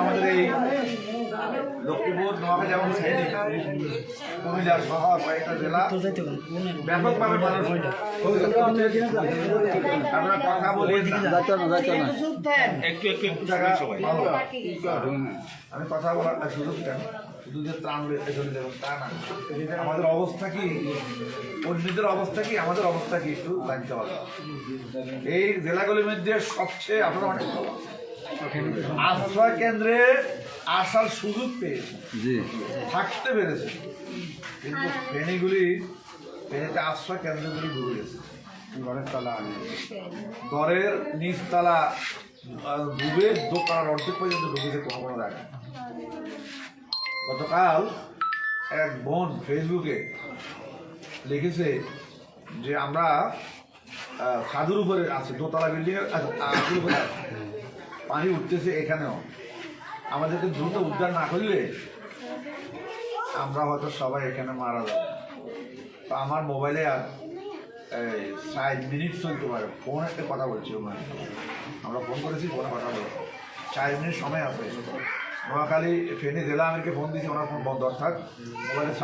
আমাদের এই লক্ষ্মীপুর নোয়াখালী এবং সাইডে কুমিল্লা সহ কয়েকটা জেলা। ব্যাপকভাবে মানুষ আমরা কথা বলি একটু একটু আমি কথা বলার সুযোগ কেন শুধু যে ত্রাণ চলে তা না। আমাদের অবস্থা কি? অন্যদের অবস্থা কি? আমাদের অবস্থা কি? একটু জানতে হবে। এই জেলাগুলির মধ্যে সবচেয়ে আপনারা অনেক ভালো। আশ্রয় কেন্দ্রে আসার সুযোগ পেয়েছে থাকতে পেরেছে। কিন্তু ফেনীগুলি ফেনীতে আশ্রয় কেন্দ্রগুলি ডুবে গেছে। ঘরের তলা ঘরের নিচতলা ডুবে দোকান অর্ধেক পর্যন্ত ঢুকেছে কোনো কোনো জায়গায়। গতকাল এক বোন ফেসবুকে লিখেছে যে আমরা সাধুর উপরে আছে দোতলা বিল্ডিং এর আচ্ছা, উপরে আছে। পানি উঠতেছে এখানেও। আমাদেরকে দ্রুত উদ্ধার না করলে আমরা হয়তো সবাই এখানে মারা যাব। তো আমার মোবাইলে আর ষাট মিনিট চলতে পারে। ফোন একটা কথা বলছি ওখানে। আমরা ফোন করেছি, ফোনে কথা বলছি। চার মিনিট সময় আছে। নোয়াখালী ফেনী জেলা আমাকে ফোন দিয়েছি, ওনার ফোন বন্ধ, অর্থাৎ মোবাইলে